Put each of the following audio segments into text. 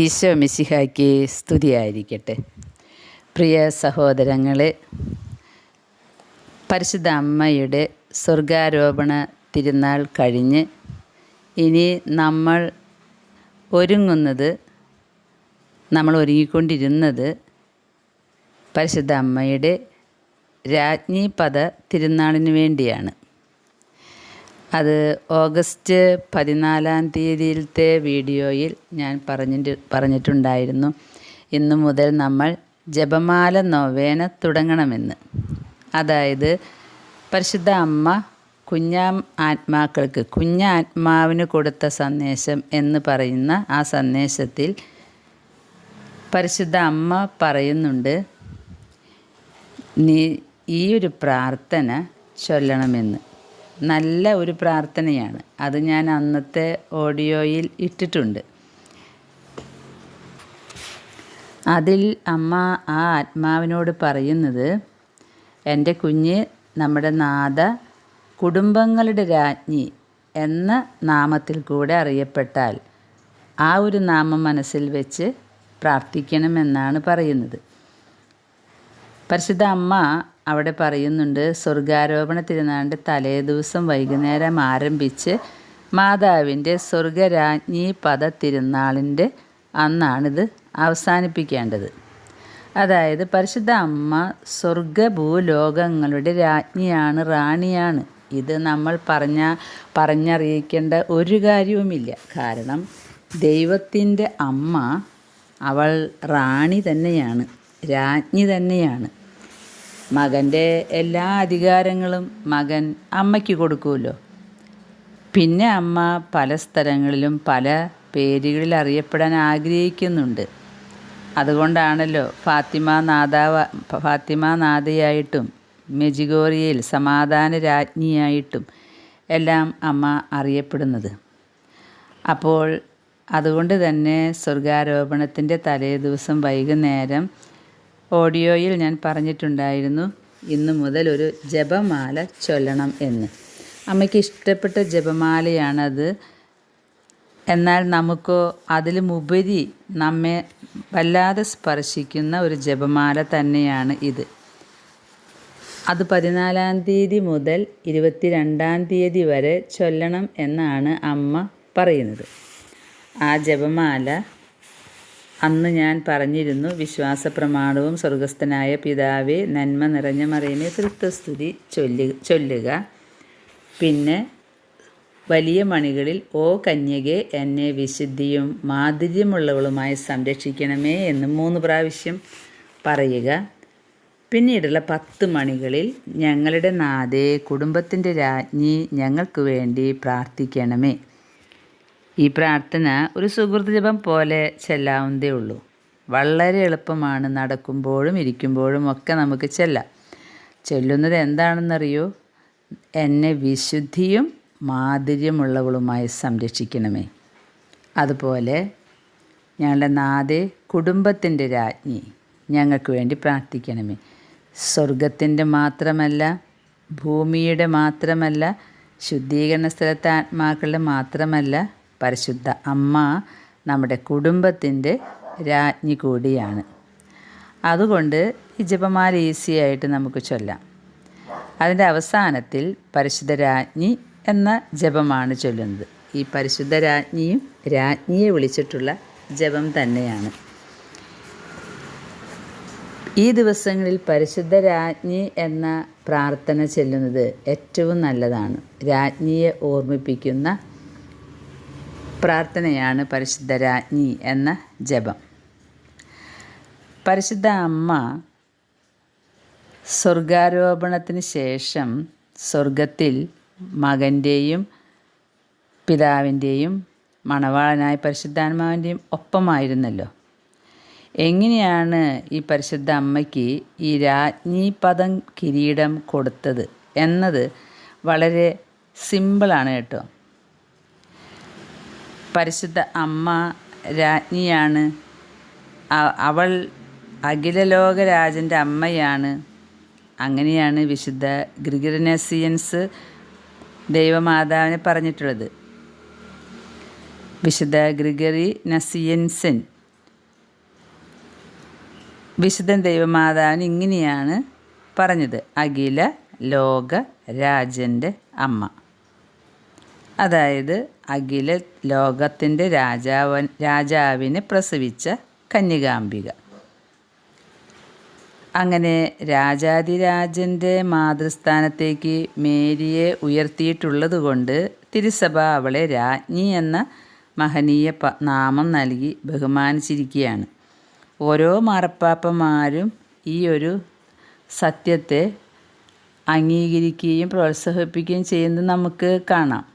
ഈശോ മിശിഹായ്ക്ക് സ്തുതിയായിരിക്കട്ടെ. പ്രിയ സഹോദരങ്ങളെ പരിശുദ്ധ അമ്മയുടെ സ്വർഗാരോപണ തിരുനാൾ കഴിഞ്ഞ് ഇനി നമ്മൾ ഒരുങ്ങുന്നത് നമ്മൾ ഒരുങ്ങിക്കൊണ്ടിരുന്നത് പരിശുദ്ധ അമ്മയുടെ രാജ്ഞി പദ തിരുനാളിന് വേണ്ടിയാണ്. അത് ഓഗസ്റ്റ് പതിനാലാം തീയതിയിലത്തെ വീഡിയോയിൽ ഞാൻ പറഞ്ഞിട്ട് പറഞ്ഞിട്ടുണ്ടായിരുന്നു. ഇന്നു മുതൽ നമ്മൾ ജപമാല നൊവേന തുടങ്ങണമെന്ന്. അതായത് പരിശുദ്ധ അമ്മ കുഞ്ഞാ ആത്മാക്കൾക്ക് കുഞ്ഞ ആത്മാവിന് കൊടുത്ത സന്ദേശം എന്ന് പറയുന്ന ആ സന്ദേശത്തിൽ പരിശുദ്ധ അമ്മ പറയുന്നുണ്ട് നീ ഈ ഒരു പ്രാർത്ഥന ചൊല്ലണമെന്ന്. നല്ല ഒരു പ്രാർത്ഥനയാണ്. അത് ഞാൻ അന്നത്തെ ഓഡിയോയിൽ ഇട്ടിട്ടുണ്ട്. അതിൽ അമ്മ ആ ആത്മാവിനോട് പറയുന്നത് എന്റെ കുഞ്ഞ് നമ്മുടെ നാഥ കുടുംബങ്ങളുടെ രാജ്ഞി എന്ന നാമത്തിൽ കൂടെ അറിയപ്പെട്ടാൽ ആ ഒരു നാമം മനസ്സിൽ വെച്ച് പ്രാർത്ഥിക്കണമെന്നാണ് പറയുന്നത്. പരിശുദ്ധ അമ്മ അവിടെ പറയുന്നുണ്ട് സ്വർഗാരോപണ തിരുനാളിന്റെ തലേദിവസം വൈകുന്നേരം ആരംഭിച്ച് മാതാവിന്റെ സ്വർഗരാജ്ഞി പദ തിരുനാളിന്റെ അന്നാണിത് അവസാനിപ്പിക്കേണ്ടത്. അതായത് പരിശുദ്ധ അമ്മ സ്വർഗഭൂലോകങ്ങളുടെ രാജ്ഞിയാണ് റാണിയാണ്. ഇത് നമ്മൾ പറഞ്ഞ പറഞ്ഞറിയിക്കേണ്ട ഒരു കാര്യവുമില്ല. കാരണം ദൈവത്തിന്റെ അമ്മ അവൾ റാണി തന്നെയാണ് രാജ്ഞി തന്നെയാണ്. മകന്റെ എല്ലാ അധികാരങ്ങളും മകൻ അമ്മയ്ക്ക് കൊടുക്കുമല്ലോ. പിന്നെ അമ്മ പല സ്ഥലങ്ങളിലും പല പേരുകളിൽ അറിയപ്പെടാൻ ആഗ്രഹിക്കുന്നുണ്ട്. അതുകൊണ്ടാണല്ലോ ഫാത്തിമ നാദാവ ഫാത്തിമ നാദയായിട്ടും മെജിഗോറിയയിൽ സമാധാന രാജ്ഞിയായിട്ടും എല്ലാം അമ്മ അറിയപ്പെടുന്നത്. അപ്പോൾ അതുകൊണ്ട് തന്നെ സ്വർഗാരോപണത്തിന്റെ തലേ ദിവസം വൈകുന്നേരം ഓഡിയോയിൽ ഞാൻ പറഞ്ഞിട്ടുണ്ടായിരുന്നു ഇന്നു മുതൽ ഒരു ജപമാല ചൊല്ലണം എന്ന്. അമ്മയ്ക്ക് ഇഷ്ടപ്പെട്ട ജപമാലയാണത്. എന്നാൽ നമുക്കോ അതിലുമുപരി നമ്മെ വല്ലാതെ സ്പർശിക്കുന്ന ഒരു ജപമാല തന്നെയാണ് ഇത്. അത് പതിനാലാം തീയതി മുതൽ ഇരുപത്തി രണ്ടാം തീയതി വരെ ചൊല്ലണം എന്നാണ് അമ്മ പറയുന്നത്. ആ ജപമാല അന്ന് ഞാൻ പറഞ്ഞിരുന്നു വിശ്വാസ പ്രമാണവും സ്വർഗസ്ഥനായ പിതാവെ നന്മ നിറഞ്ഞ മറിയമേ തൃത്വസ്തുതി ചൊല്ലു ചൊല്ലുക. പിന്നെ വലിയ മണികളിൽ ഓ കന്യകെ എന്നെ വിശുദ്ധിയും മാധുര്യമുള്ളവളുമായി സംരക്ഷിക്കണമേ എന്ന് മൂന്ന് പ്രാവശ്യം പറയുക. പിന്നീടുള്ള പത്ത് മണികളിൽ ഞങ്ങളുടെ നാഥേ കുടുംബത്തിന്റെ രാജ്ഞി ഞങ്ങൾക്ക് വേണ്ടി പ്രാർത്ഥിക്കണമേ ഈ പ്രാർത്ഥന ഒരു സുഹൃത്ത് ജപം പോലെ ചെല്ലാവുന്നതേ ഉള്ളൂ. വളരെ എളുപ്പമാണ് നടക്കുമ്പോഴും ഇരിക്കുമ്പോഴും ഒക്കെ നമുക്ക് ചെല്ലാം. ചെല്ലുന്നത് എന്താണെന്നറിയോ? എന്നെ വിശുദ്ധിയും മാധുര്യമുള്ളവളുമായി സംരക്ഷിക്കണമേ. അതുപോലെ ഞങ്ങളുടെ നാദെ കുടുംബത്തിന്റെ രാജ്ഞി ഞങ്ങൾക്ക് വേണ്ടി പ്രാർത്ഥിക്കണമേ. സ്വർഗത്തിന്റെ മാത്രമല്ല ഭൂമിയുടെ മാത്രമല്ല ശുദ്ധീകരണ സ്ഥലത്തെ ആത്മാക്കളുടെ മാത്രമല്ല പരിശുദ്ധ അമ്മ നമ്മുടെ കുടുംബത്തിന്റെ രാജ്ഞി കൂടിയാണ്. അതുകൊണ്ട് ഈ ജപമാല ഈസി ആയിട്ട് നമുക്ക് ചൊല്ലാം. അതിന്റെ അവസാനത്തിൽ പരിശുദ്ധ രാജ്ഞി എന്ന ജപമാണ് ചൊല്ലുന്നത്. ഈ പരിശുദ്ധ രാജ്ഞിയും രാജ്ഞിയെ വിളിച്ചിട്ടുള്ള ജപം തന്നെയാണ്. ഈ ദിവസങ്ങളിൽ പരിശുദ്ധ രാജ്ഞി എന്ന പ്രാർത്ഥന ചെല്ലുന്നത് ഏറ്റവും നല്ലതാണ്. രാജ്ഞിയെ ഓർമ്മിപ്പിക്കുന്ന പ്രാർത്ഥനയാണ് പരിശുദ്ധ രാജ്ഞി എന്ന ജപം. പരിശുദ്ധ അമ്മ സ്വർഗാരോപണത്തിന് ശേഷം സ്വർഗത്തിൽ മകന്റെയും പിതാവിന്റെയും മണവാളനായ പരിശുദ്ധാത്മാവിന്റെയും ഒപ്പമായിരുന്നല്ലോ. എങ്ങനെയാണ് ഈ പരിശുദ്ധ അമ്മയ്ക്ക് ഈ രാജ്ഞി പദം കിരീടം കൊടുത്തത് എന്നത് വളരെ സിമ്പിളാണ് കേട്ടോ. പരിശുദ്ധ അമ്മ രാജ്ഞിയാണ്. അവൾ അഖിലലോക രാജന്റെ അമ്മയാണ്. അങ്ങനെയാണ് വിശുദ്ധ ഗ്രിഗിരനസിയൻസ് ദൈവമാതാവിനെ പറഞ്ഞിട്ടുള്ളത്. വിശുദ്ധ ഗ്രിഗറി നസിയൻസൻ വിശുദ്ധൻ ദൈവമാതാവിന് ഇങ്ങനെയാണ് പറഞ്ഞത്. അഖില ലോക രാജന്റെ അമ്മ. അതായത് അഖില ലോകത്തിന്റെ രാജാവൻ രാജാവിനെ പ്രസവിച്ച കന്യകാംബിക. അങ്ങനെ രാജാതിരാജന്റെ മാതൃസ്ഥാനത്തേക്ക് മേരിയെ ഉയർത്തിയിട്ടുള്ളത് കൊണ്ട് തിരുസഭ അവളെ രാജ്ഞി എന്ന മഹനീയ നാമം നൽകി ബഹുമാനിച്ചിരിക്കുകയാണ്. ഓരോ മാർപ്പാപ്പമാരും ഈ ഒരു സത്യത്തെ അംഗീകരിക്കുകയും പ്രോത്സാഹിപ്പിക്കുകയും ചെയ്യുന്നത് നമുക്ക് കാണാം.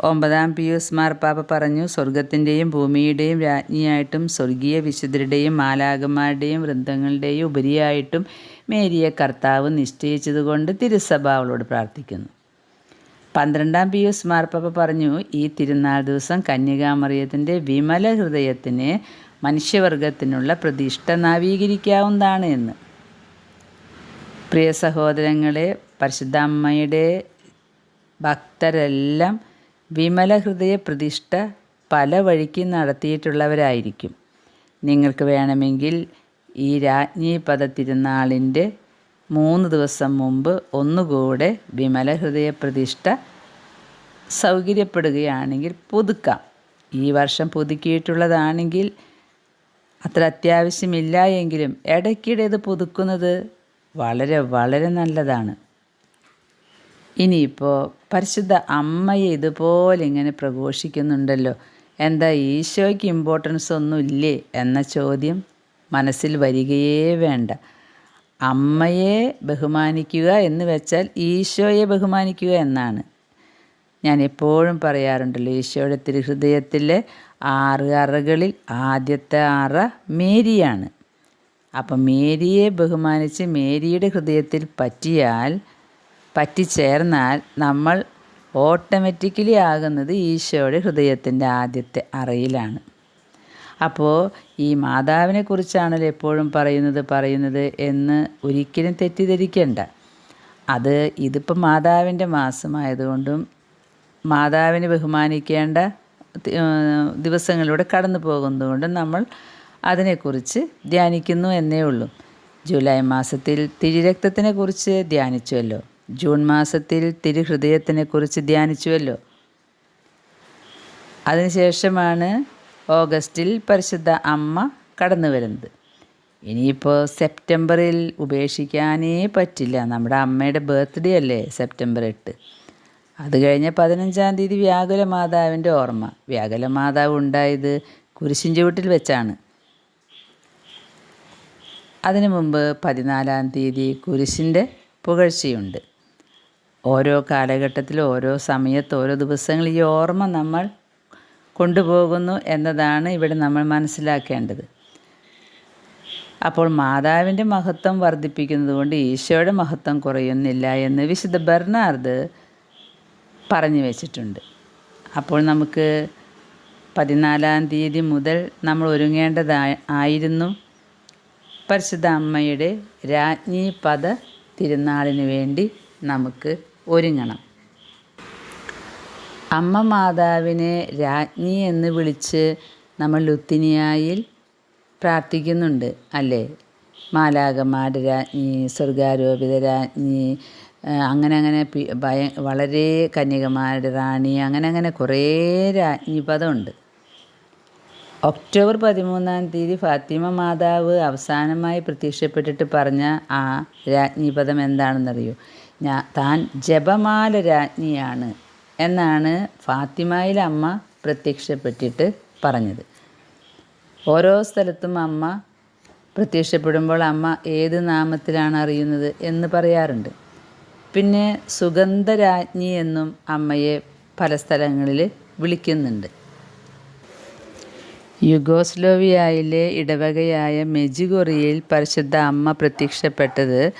ഒമ്പതാം പിയൂസ് മാർപ്പാപ്പ പറഞ്ഞു സ്വർഗത്തിന്റെയും ഭൂമിയുടെയും രാജ്ഞിയായിട്ടും സ്വർഗീയ വിശുദ്ധരുടെയും മാലാകന്മാരുടെയും വൃന്ദങ്ങളുടെയും ഉപരിയായിട്ടും മേരിയെ കർത്താവ് നിശ്ചയിച്ചതുകൊണ്ട് തിരുസഭ അവളോട് പ്രാർത്ഥിക്കുന്നു. പന്ത്രണ്ടാം പിയൂസ് മാർപ്പാപ്പ പറഞ്ഞു ഈ തിരുനാൾ ദിവസം കന്യകാമറിയത്തിന്റെ വിമല ഹൃദയത്തിന് മനുഷ്യവർഗത്തിനുള്ള പ്രതിഷ്ഠ നവീകരിക്കാവുന്നതാണ് എന്ന്. പ്രിയ സഹോദരങ്ങളെ പരിശുദ്ധ അമ്മയുടെ ഭക്തരെല്ലാം വിമല ഹൃദയ പ്രതിഷ്ഠ പല വഴിക്ക് നടത്തിയിട്ടുള്ളവരായിരിക്കും. നിങ്ങൾക്ക് വേണമെങ്കിൽ ഈ രാജ്ഞി പദ തിരുനാളിന്റെ മൂന്ന് ദിവസം മുമ്പ് ഒന്നുകൂടെ വിമല ഹൃദയ പ്രതിഷ്ഠ സൗകര്യപ്പെടുകയാണെങ്കിൽ പുതുക്കാം. ഈ വർഷം പുതുക്കിയിട്ടുള്ളതാണെങ്കിൽ അത്ര അത്യാവശ്യമില്ല എങ്കിലും ഇടയ്ക്കിടെ ഇത് പുതുക്കുന്നത് വളരെ വളരെ നല്ലതാണ്. ഇനിയിപ്പോൾ പരിശുദ്ധ അമ്മയെ ഇതുപോലെ ഇങ്ങനെ പ്രഘോഷിക്കുന്നുണ്ടല്ലോ. എന്താ ഈശോയ്ക്ക് ഇമ്പോർട്ടൻസ് ഒന്നും ഇല്ലേ എന്ന ചോദ്യം മനസ്സിൽ വരികയേ വേണ്ട. അമ്മയെ ബഹുമാനിക്കുക എന്ന് വെച്ചാൽ ഈശോയെ ബഹുമാനിക്കുക എന്നാണ്. ഞാൻ എപ്പോഴും പറയാറുണ്ടല്ലോ ഈശോയുടെ തിരുഹൃദയത്തിലെ ആറ് അറകളിൽ ആദ്യത്തെ അറ മേരിയാണ്. അപ്പം മേരിയെ ബഹുമാനിച്ച് മേരിയുടെ ഹൃദയത്തിൽ പറ്റിയാൽ പറ്റിച്ചേർന്നാൽ നമ്മൾ ഓട്ടോമാറ്റിക്കലി ആകുന്നത് ഈശോയുടെ ഹൃദയത്തിന്റെ ആദ്യത്തെ അറയിലാണ്. അപ്പോൾ ഈ മാതാവിനെ കുറിച്ചാണല്ലോ എപ്പോഴും പറയുന്നത് പറയുന്നത് എന്ന് ഒരിക്കലും തെറ്റിദ്ധരിക്കേണ്ട. അത് ഇതിപ്പോൾ മാതാവിന്റെ മാസമായതുകൊണ്ടും മാതാവിനെ ബഹുമാനിക്കേണ്ട ദിവസങ്ങളിലൂടെ കടന്നു പോകുന്നതുകൊണ്ടും നമ്മൾ അതിനെക്കുറിച്ച് ധ്യാനിക്കുന്നു എന്നേ ഉള്ളൂ. ജൂലൈ മാസത്തിൽ തിരിരക്തത്തിനെ കുറിച്ച് ധ്യാനിച്ചുവല്ലോ. ജൂൺ മാസത്തിൽ തിരുഹൃദയത്തിനെക്കുറിച്ച് ധ്യാനിച്ചുവല്ലോ. അതിനുശേഷമാണ് ഓഗസ്റ്റിൽ പരിശുദ്ധ അമ്മ കടന്നു വരുന്നത്. ഇനിയിപ്പോൾ സെപ്റ്റംബറിൽ ഉപേക്ഷിക്കാനേ പറ്റില്ല. നമ്മുടെ അമ്മയുടെ ബർത്ത്ഡേ അല്ലേ സെപ്റ്റംബർ എട്ട്. അത് കഴിഞ്ഞ പതിനഞ്ചാം തീയതി വ്യാകുല മാതാവിന്റെ ഓർമ്മ. വ്യാകുല മാതാവ് ഉണ്ടായത് കുരിശിൻ ചുവട്ടിൽ വെച്ചാണ്. അതിനു മുമ്പ് പതിനാലാം തീയതി കുരിശിന്റെ പുകഴ്ചയുണ്ട്. ഓരോ കാലഘട്ടത്തിൽ ഓരോ സമയത്ത് ഓരോ ദിവസങ്ങൾ ഈ ഓർമ്മ നമ്മൾ കൊണ്ടുപോകുന്നു എന്നതാണ് ഇവിടെ നമ്മൾ മനസ്സിലാക്കേണ്ടത്. അപ്പോൾ മാതാവിന്റെ മഹത്വം വർദ്ധിപ്പിക്കുന്നതുകൊണ്ട് ഈശോയുടെ മഹത്വം കുറയുന്നില്ല എന്ന് വിശുദ്ധ ബെർണാർഡ് പറഞ്ഞു വെച്ചിട്ടുണ്ട്. അപ്പോൾ നമുക്ക് പതിനാലാം തീയതി മുതൽ നമ്മൾ ഒരുങ്ങേണ്ടതായി ആയിരുന്നു പരിശുദ്ധ അമ്മയുടെ രാജ്ഞി പദ തിരുനാളിന് വേണ്ടി നമുക്ക് ഒരുങ്ങണം. അമ്മ മാതാവിനെ രാജ്ഞി എന്ന് വിളിച്ച് നമ്മൾ ലുത്തിനിയായിൽ പ്രാർത്ഥിക്കുന്നുണ്ട് അല്ലേ? മാലാകമാരുടെ രാജ്ഞി സ്വർഗാരോപിത രാജ്ഞി അങ്ങനെ അങ്ങനെ ഭയ വളരെ കന്യകമാരുടെ റാണി അങ്ങനെ അങ്ങനെ കുറേ രാജ്ഞി പദമുണ്ട്. ഒക്ടോബർ പതിമൂന്നാം തീയതി ഫാത്തിമ മാതാവ് അവസാനമായി പ്രത്യക്ഷപ്പെട്ടിട്ട് പറഞ്ഞ ആ രാജ്ഞി പദം എന്താണെന്നറിയോ? ഞാൻ താൻ ജപമാല രാജ്ഞിയാണ് എന്നാണ് ഫാത്തിമയിലെ അമ്മ പ്രത്യക്ഷപ്പെട്ടിട്ട് പറഞ്ഞത്. ഓരോ സ്ഥലത്തും അമ്മ പ്രത്യക്ഷപ്പെടുമ്പോൾ അമ്മ ഏത് നാമത്തിലാണ് അറിയുന്നത് എന്ന് പറയാറുണ്ട്. പിന്നെ സുഗന്ധരാജ്ഞി എന്നും അമ്മയെ പല സ്ഥലങ്ങളിൽ വിളിക്കുന്നുണ്ട്. യുഗോസ്ലോവിയയിലെ ഇടവകയായ മെജിഗൊറിയയിൽ പരിശുദ്ധ അമ്മ പ്രത്യക്ഷപ്പെട്ടത്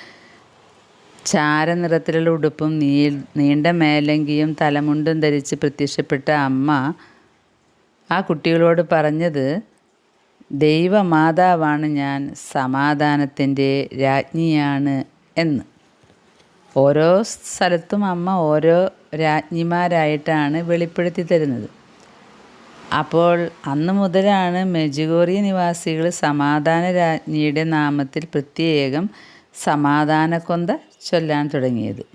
ചാരനിറത്തിലുള്ള ഉടുപ്പും നീ നീണ്ട മേലങ്കിയും തലമുണ്ടും ധരിച്ച് പ്രത്യക്ഷപ്പെട്ട അമ്മ ആ കുട്ടികളോട് പറഞ്ഞത് ദൈവമാതാവാണ് ഞാൻ സമാധാനത്തിന്റെ രാജ്ഞിയാണ് എന്ന്. ഓരോ സ്ഥലത്തും അമ്മ ഓരോ രാജ്ഞിമാരായിട്ടാണ് വെളിപ്പെടുത്തി തരുന്നത്. അപ്പോൾ അന്ന് മുതലാണ് മെജുഗോറി നിവാസികൾ സമാധാന രാജ്ഞിയുടെ നാമത്തിൽ പ്രത്യേകം സമാധാനക്കൊന്ത ചൊല്ലാൻ തുടങ്ങിയത്.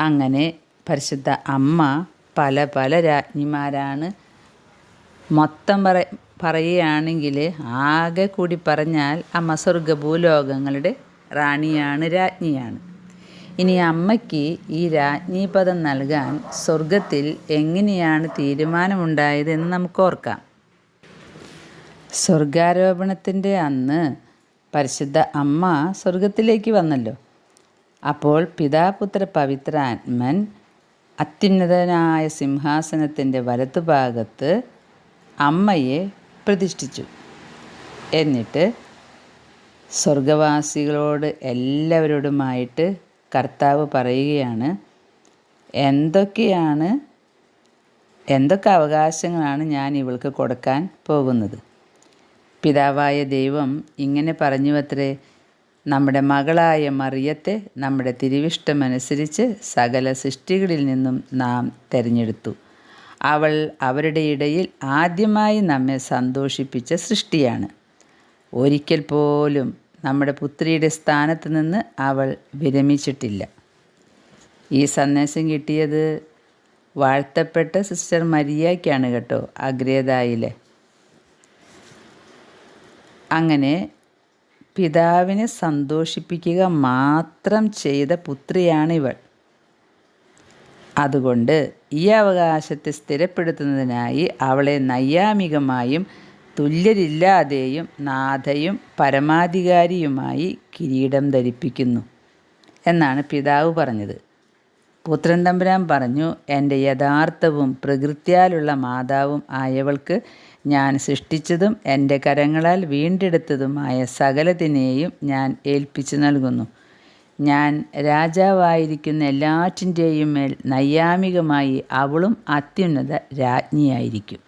അങ്ങനെ പരിശുദ്ധ അമ്മ പല പല രാജ്ഞിമാരാണ് മൊത്തം പറ പറയുകയാണെങ്കിൽ ആകെ കൂടി പറഞ്ഞാൽ അമ്മ സ്വർഗഭൂലോകങ്ങളുടെ റാണിയാണ് രാജ്ഞിയാണ്. ഇനി അമ്മയ്ക്ക് ഈ രാജ്ഞി പദം നൽകാൻ സ്വർഗത്തിൽ എങ്ങനെയാണ് തീരുമാനമുണ്ടായതെന്ന് നമുക്ക് ഓർക്കാം. സ്വർഗാരോപണത്തിന്റെ അന്ന് പരിശുദ്ധ അമ്മ സ്വർഗത്തിലേക്ക് വന്നല്ലോ. അപ്പോൾ പിതാപുത്ര പവിത്രാത്മൻ അത്യുന്നതനായ സിംഹാസനത്തിന്റെ വലത്തുഭാഗത്ത് അമ്മയെ പ്രതിഷ്ഠിച്ചു. എന്നിട്ട് സ്വർഗവാസികളോട് എല്ലാവരോടുമായിട്ട് കർത്താവ് പറയുകയാണ് എന്തൊക്കെയാണ് എന്തൊക്കെ അവകാശങ്ങളാണ് ഞാൻ ഇവൾക്ക് കൊടുക്കാൻ പോകുന്നത്? പിതാവായ ദൈവം ഇങ്ങനെ പറഞ്ഞുവത്രേ നമ്മുടെ മകളായ മറിയത്തെ നമ്മുടെ തിരുവിഷ്ടമനുസരിച്ച് സകല സൃഷ്ടികളിൽ നിന്നും നാം തിരഞ്ഞെടുത്തു. അവൾ അവരുടെ ഇടയിൽ ആദ്യമായി നമ്മെ സന്തോഷിപ്പിച്ച സൃഷ്ടിയാണ്. ഒരിക്കൽ പോലും നമ്മുടെ പുത്രിയുടെ സ്ഥാനത്ത് നിന്ന് അവൾ വിരമിച്ചിട്ടില്ല. ഈ സന്ദേശം കിട്ടിയത് വാഴ്ത്തപ്പെട്ട സിസ്റ്റർ മരിയയ്ക്കാണ് കേട്ടോ അഗ്രേതായിലെ. അങ്ങനെ പിതാവിനെ സന്തോഷിപ്പിക്കുക മാത്രം ചെയ്ത പുത്രിയാണിവൾ. അതുകൊണ്ട് ഈ അവകാശത്തെ സ്ഥിരപ്പെടുത്തുന്നതിനായി അവളെ നൈയാമികമായും തുല്യരില്ലാതെയും നാഥയും പരമാധികാരിയുമായി കിരീടം ധരിപ്പിക്കുന്നു എന്നാണ് പിതാവ് പറഞ്ഞത്. പുത്രൻ തമ്പുരാൻ പറഞ്ഞു എന്റെ യഥാർത്ഥവും പ്രകൃത്യാലുള്ള മാതാവും ആയവൾക്ക് ഞാൻ സൃഷ്ടിച്ചതും എന്റെ കരങ്ങളാൽ വീണ്ടെടുത്തതുമായ സകലത്തിനെയും ഞാൻ ഏൽപ്പിച്ചു നൽകുന്നു. ഞാൻ രാജാവായിരിക്കുന്ന എല്ലാറ്റിന്റെയും മേൽ നൈയാമികമായി അവളും അത്യുന്നത രാജ്ഞിയായിരിക്കും.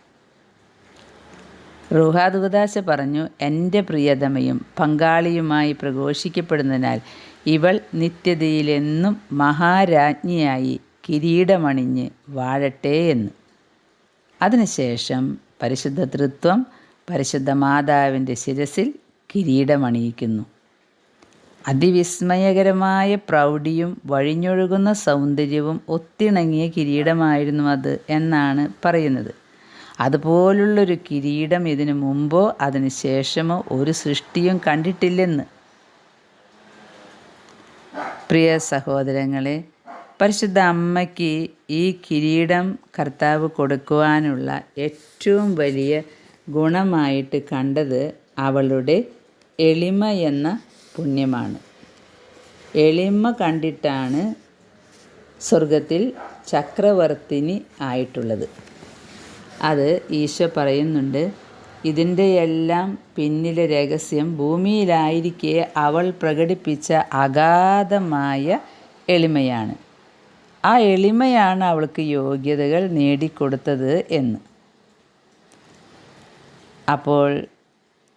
റുഹാദുദാശ പറഞ്ഞു എന്റെ പ്രിയതമയും പങ്കാളിയുമായി പ്രഘോഷിക്കപ്പെടുന്നതിനാൽ ഇവൾ നിത്യതയിലെന്നും മഹാരാജ്ഞിയായി കിരീടമണിഞ്ഞ് വാഴട്ടെ എന്ന്. അതിനുശേഷം പരിശുദ്ധ തൃത്വം പരിശുദ്ധ മാതാവിന്റെ ശിരസിൽ കിരീടമണിയിക്കുന്നു. അതിവിസ്മയകരമായ പ്രൗഢിയും വഴിഞ്ഞൊഴുകുന്ന സൗന്ദര്യവും ഒത്തിണങ്ങിയ കിരീടമായിരുന്നു അത് എന്നാണ് പറയുന്നത്. അതുപോലുള്ളൊരു കിരീടം ഇതിനു മുമ്പോ അതിനു ശേഷമോ ഒരു സൃഷ്ടിയും കണ്ടിട്ടില്ലെന്ന്. പ്രിയ സഹോദരങ്ങളെ പരിശുദ്ധ അമ്മയ്ക്ക് ഈ കിരീടം കർത്താവ് കൊടുക്കുവാനുള്ള ഏറ്റവും വലിയ ഗുണമായിട്ട് കണ്ടത് അവളുടെ എളിമ എന്ന പുണ്യമാണ്. എളിമ കണ്ടിട്ടാണ് സ്വർഗത്തിൽ ചക്രവർത്തിനി ആയിട്ടുള്ളത്. അത് ഈശോ പറയുന്നുണ്ട് ഇതിന്റെ എല്ലാം പിന്നിലെ രഹസ്യം ഭൂമിയിലായിരിക്കെ അവൾ പ്രകടിപ്പിച്ച അഗാധമായ എളിമയാണ്. ആ എളിമയാണ് അവൾക്ക് യോഗ്യതകൾ നേടിക്കൊടുത്തത് എന്ന്. അപ്പോൾ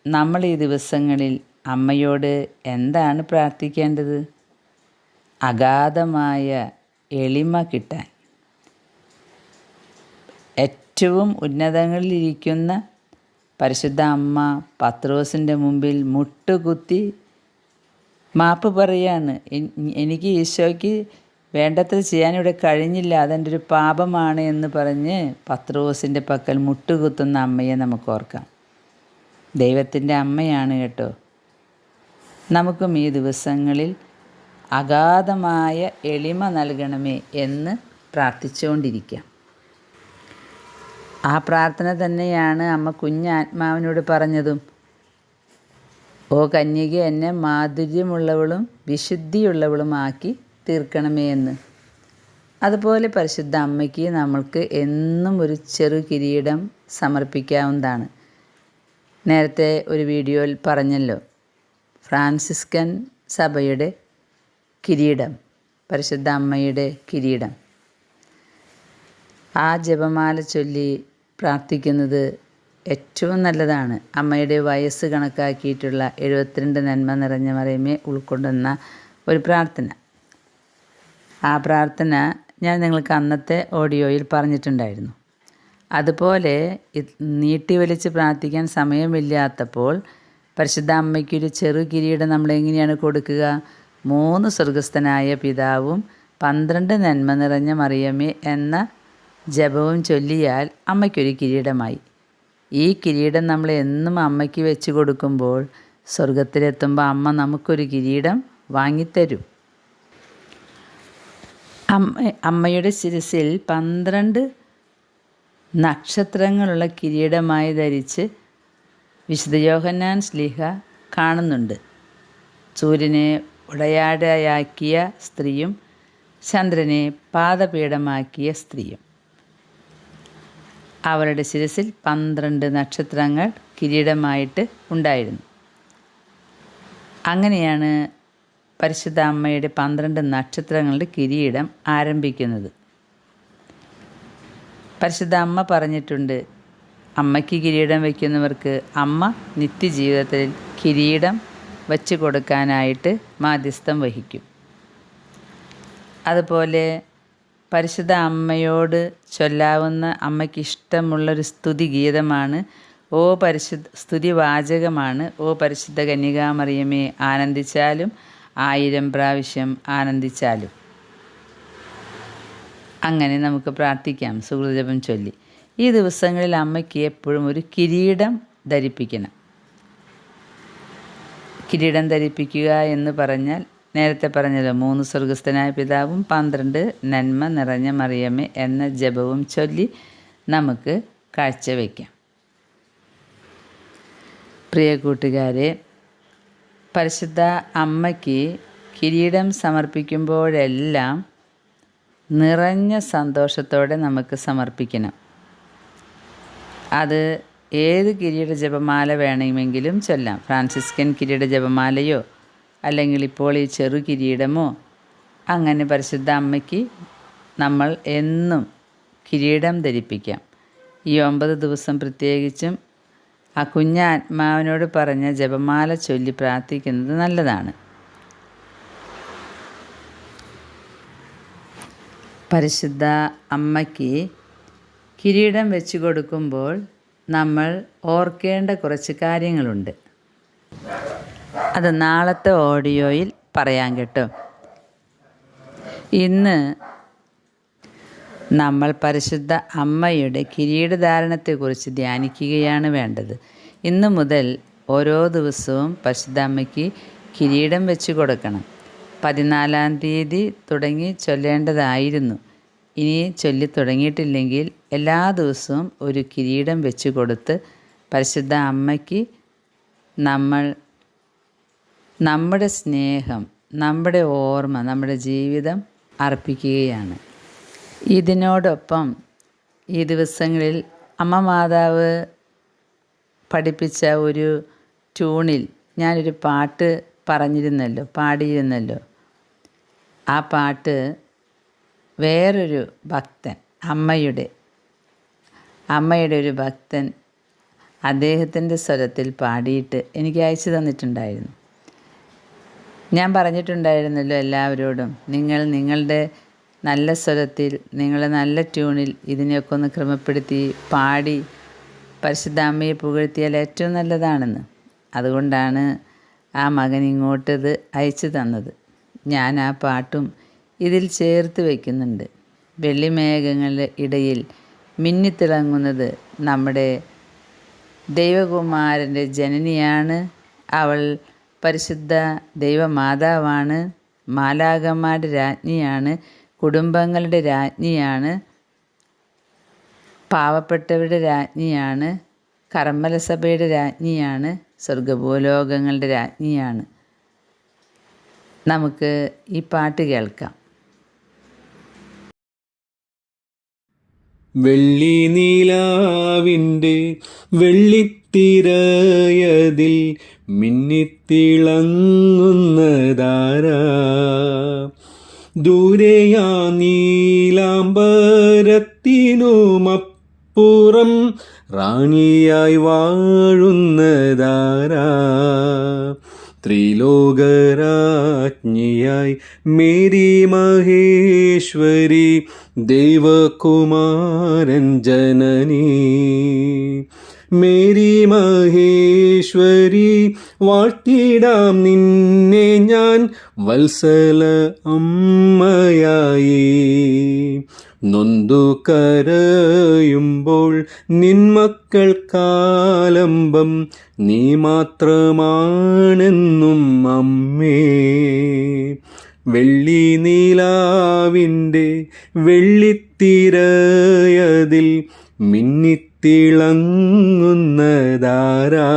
നമ്മൾ ഈ ദിവസങ്ങളിൽ അമ്മയോട് എന്താണ് പ്രാർത്ഥിക്കേണ്ടത്? അഗാധമായ എളിമ കിട്ടാൻ. ഏറ്റവും ഉന്നതങ്ങളിലിരിക്കുന്ന പരിശുദ്ധ അമ്മ പത്രോസിന്റെ മുമ്പിൽ മുട്ടുകുത്തി മാപ്പ് പറയാണ്. എനിക്ക് ഈശോയ്ക്ക് വേണ്ടത്ര ചെയ്യാൻ ഇവിടെ കഴിഞ്ഞില്ല. അതെന്റെ ഒരു പാപമാണ് എന്ന് പറഞ്ഞ് പത്രോസിന്റെ പക്കൽ മുട്ടുകുത്തുന്ന അമ്മയെ നമുക്ക് ഓർക്കാം ദൈവത്തിന്റെ അമ്മയാണ് കേട്ടോ. നമുക്കും ഈ ദിവസങ്ങളിൽ അഗാധമായ എളിമ നൽകണമേ എന്ന് പ്രാർത്ഥിച്ചുകൊണ്ടിരിക്കാം. ആ പ്രാർത്ഥന തന്നെയാണ് അമ്മ കുഞ്ഞാത്മാവിനോട് പറഞ്ഞതും. ഓ കന്യക എന്നെ മാധുര്യമുള്ളവളും വിശുദ്ധിയുള്ളവളുമാക്കി തീർക്കണമേ എന്ന്. അതുപോലെ പരിശുദ്ധ അമ്മയ്ക്ക് നമ്മൾക്ക് എന്നും ഒരു ചെറു കിരീടം സമർപ്പിക്കാവുന്നതാണ്. നേരത്തെ ഒരു വീഡിയോയിൽ പറഞ്ഞല്ലോ ഫ്രാൻസിസ്കൻ സഭയുടെ കിരീടം പരിശുദ്ധ അമ്മയുടെ കിരീടം. ആ ജപമാല ചൊല്ലി പ്രാർത്ഥിക്കുന്നത് ഏറ്റവും നല്ലതാണ്. അമ്മയുടെ വയസ്സ് കണക്കാക്കിയിട്ടുള്ള എഴുപത്തിരണ്ട് നന്മ നിറഞ്ഞ മറിയമേ ഉൾക്കൊണ്ടുന്ന ഒരു പ്രാർത്ഥന. ആ പ്രാർത്ഥന ഞാൻ നിങ്ങൾക്ക് അന്നത്തെ ഓഡിയോയിൽ പറഞ്ഞിട്ടുണ്ടായിരുന്നു. അതുപോലെ നീട്ടി വലിച്ച് പ്രാർത്ഥിക്കാൻ സമയമില്ലാത്തപ്പോൾ പരിശുദ്ധ അമ്മയ്ക്കൊരു ചെറു കിരീടം നമ്മൾ എങ്ങനെയാണ് കൊടുക്കുക? മൂന്ന് സ്വർഗസ്ഥനായ പിതാവും പന്ത്രണ്ട് നന്മ നിറഞ്ഞ മറിയമ്മേ എന്ന ജപവും ചൊല്ലിയാൽ അമ്മയ്ക്കൊരു കിരീടമായി. ഈ കിരീടം നമ്മൾ എന്നും അമ്മയ്ക്ക് വെച്ച് കൊടുക്കുമ്പോൾ സ്വർഗത്തിലെത്തുമ്പോൾ അമ്മ നമുക്കൊരു കിരീടം വാങ്ങിത്തരും. അമ്മ അമ്മയുടെ ശിരസിൽ പന്ത്രണ്ട് നക്ഷത്രങ്ങളുള്ള കിരീടമായി ധരിച്ച് വിശുദ്ധ യോഹന്നാൻ സ്ലിഹ കാണുന്നുണ്ട്. സൂര്യനെ ഉടയാടയാക്കിയ സ്ത്രീയും ചന്ദ്രനെ പാദപീഠമാക്കിയ സ്ത്രീയും. അവരുടെ ശിരസിൽ പന്ത്രണ്ട് നക്ഷത്രങ്ങൾ കിരീടമായിട്ട് ഉണ്ടായിരുന്നു. അങ്ങനെയാണ് പരിശുദ്ധ അമ്മയുടെ പന്ത്രണ്ട് നക്ഷത്രങ്ങളുടെ കിരീടം ആരംഭിക്കുന്നത്. പരിശുദ്ധ അമ്മ പറഞ്ഞിട്ടുണ്ട് അമ്മയ്ക്ക് കിരീടം വയ്ക്കുന്നവർക്ക് അമ്മ നിത്യജീവിതത്തിൽ കിരീടം വച്ച് കൊടുക്കാനായിട്ട് മാധ്യസ്ഥം വഹിക്കും. അതുപോലെ പരിശുദ്ധ അമ്മയോട് ചൊല്ലാവുന്ന അമ്മയ്ക്ക് ഇഷ്ടമുള്ളൊരു സ്തുതി ഗീതമാണ് ഓ പരിശുദ്ധ സ്തുതി വാചകമാണ് ഓ പരിശുദ്ധ കന്യകാമറിയമേ ആനന്ദിച്ചാലും ആയിരം പ്രാവശ്യം ആനന്ദിച്ചാലും. അങ്ങനെ നമുക്ക് പ്രാർത്ഥിക്കാം. സുഹൃജപം ചൊല്ലി. ഈ ദിവസങ്ങളിൽ അമ്മയ്ക്ക് എപ്പോഴും ഒരു കിരീടം ധരിപ്പിക്കണം. കിരീടം ധരിപ്പിക്കുക എന്ന് പറഞ്ഞാൽ നേരത്തെ പറഞ്ഞല്ലോ മൂന്ന് സ്വർഗസ്ഥനായ പിതാവും പന്ത്രണ്ട് നന്മ നിറഞ്ഞ മറിയമ്മ എന്ന ജപവും ചൊല്ലി നമുക്ക് കാഴ്ചവെക്കാം. പ്രിയ കൂട്ടുകാരെ പരിശുദ്ധ അമ്മയ്ക്ക് കിരീടം സമർപ്പിക്കുമ്പോഴെല്ലാം നിറഞ്ഞ സന്തോഷത്തോടെ നമുക്ക് സമർപ്പിക്കണം. അത് ഏത് കിരീട ജപമാല വേണമെങ്കിലും ചൊല്ലാം. ഫ്രാൻസിസ്കൻ കിരീട ജപമാലയോ അല്ലെങ്കിൽ ഇപ്പോൾ ഈ ചെറു കിരീടമോ അങ്ങനെ പരിശുദ്ധ അമ്മയ്ക്ക് നമ്മൾ എന്നും കിരീടം ധരിപ്പിക്കാം. ഈ ഒമ്പത് ദിവസം പ്രത്യേകിച്ചും ആ കുഞ്ഞ ആത്മാവിനോട് പറഞ്ഞ ജപമാല ചൊല്ലി പ്രാർത്ഥിക്കുന്നത് നല്ലതാണ്. പരിശുദ്ധ അമ്മയ്ക്ക് കിരീടം വെച്ചു കൊടുക്കുമ്പോൾ നമ്മൾ ഓർക്കേണ്ട കുറച്ച് കാര്യങ്ങളുണ്ട്. അത് നാളത്തെ ഓഡിയോയിൽ പറയാൻ കേട്ടോ. ഇന്ന് നമ്മൾ പരിശുദ്ധ അമ്മയുടെ കിരീടധാരണത്തെക്കുറിച്ച് ധ്യാനിക്കുകയാണ് വേണ്ടത്. ഇന്ന് മുതൽ ഓരോ ദിവസവും പരിശുദ്ധ അമ്മയ്ക്ക് കിരീടം വെച്ച് കൊടുക്കണം. പതിനാലാം തീയതി തുടങ്ങി ചൊല്ലേണ്ടതായിരുന്നു. ഇനി ചൊല്ലി തുടങ്ങിയിട്ടില്ലെങ്കിൽ എല്ലാ ദിവസവും ഒരു കിരീടം വെച്ച് കൊടുത്ത് പരിശുദ്ധ അമ്മയ്ക്ക് നമ്മൾ നമ്മുടെ സ്നേഹം നമ്മുടെ ഓർമ്മ നമ്മുടെ ജീവിതം അർപ്പിക്കുകയാണ്. ഇതിനോടൊപ്പം ഈ ദിവസങ്ങളിൽ അമ്മ മാതാവ് പഠിപ്പിച്ച ഒരു ട്യൂണിൽ ഞാനൊരു പാട്ട് പറഞ്ഞിരുന്നല്ലോ പാടിയിരുന്നല്ലോ. ആ പാട്ട് വേറൊരു ഭക്തൻ അമ്മയുടെ അമ്മയുടെ ഒരു ഭക്തൻ അദ്ദേഹത്തിന്റെ സ്വരത്തിൽ പാടിയിട്ട് എനിക്ക് അയച്ചു തന്നിട്ടുണ്ടായിരുന്നു. ഞാൻ പറഞ്ഞിട്ടുണ്ടായിരുന്നല്ലോ എല്ലാവരോടും നിങ്ങൾ നിങ്ങളുടെ നല്ല സ്വരത്തിൽ നിങ്ങളുടെ നല്ല ട്യൂണിൽ ഇതിനെയൊക്കെ ഒന്ന് ക്രമപ്പെടുത്തി പാടി പരിശുദ്ധ അമ്മയെ പുകഴ്ത്തിയാൽ ഏറ്റവും നല്ലതാണെന്ന്. അതുകൊണ്ടാണ് ആ മകൻ ഇങ്ങോട്ടത് അയച്ചു തന്നത്. ഞാൻ ആ പാട്ടും ഇതിൽ ചേർത്ത് വയ്ക്കുന്നുണ്ട് വെള്ളിമേഘങ്ങളുടെ ഇടയിൽ മിന്നിത്തിളങ്ങുന്നത് നമ്മുടെ ദൈവകുമാരന്റെ ജനനിയാണ്. അവൾ പരിശുദ്ധ ദൈവമാതാവാണ്. മാലാകന്മാരുടെ രാജ്ഞിയാണ്. കുടുംബങ്ങളുടെ രാജ്ഞിയാണ് പാവപ്പെട്ടവരുടെ രാജ്ഞിയാണ് കർമ്മലസഭയുടെ രാജ്ഞിയാണ് സ്വർഗഭൂലോകങ്ങളുടെ രാജ്ഞിയാണ്. നമുക്ക് ഈ പാട്ട് കേൾക്കാം. വെള്ളി നീലാവിന്റെ വെള്ളിത്തിരയതിൽ മിന്നിത്തിളങ്ങുന്നതാരാ? ദൂരെയാ നീലാംബരത്തിനുമപ്പുറം റാണിയായി വാഴുന്നതാരാ? ത്രിലോകരാജ്ഞിയായി മേരി മഹേശ്വരി ദേവകുമാരൻ ജനനീ. മേരി മഹേശ്വരി വാഴ്ത്തിടാം നിന്നെ ഞാൻ വത്സല അമ്മയായി നൊന്തു കരയുമ്പോൾ നിന്മക്കൾ കാലംബം നീ മാത്രമാണെന്നും അമ്മേ. വെള്ളി നീലാവിന്റെ വെള്ളിത്തിരയതിൽ മിന്നിത്തിളങ്ങുന്നതാരാ?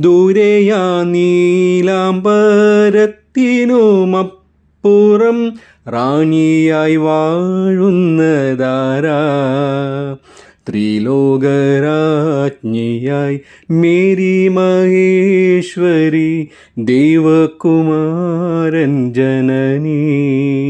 ദൂരെയാ നീലാംബരത്തിനുമപ്പുറം റാണിയായി വാഴുന്നതാരാ ത്രിലോകരാജ്ഞിയായി മേരി മഹേശ്വരി ദൈവകുമാരൻ ജനനീ.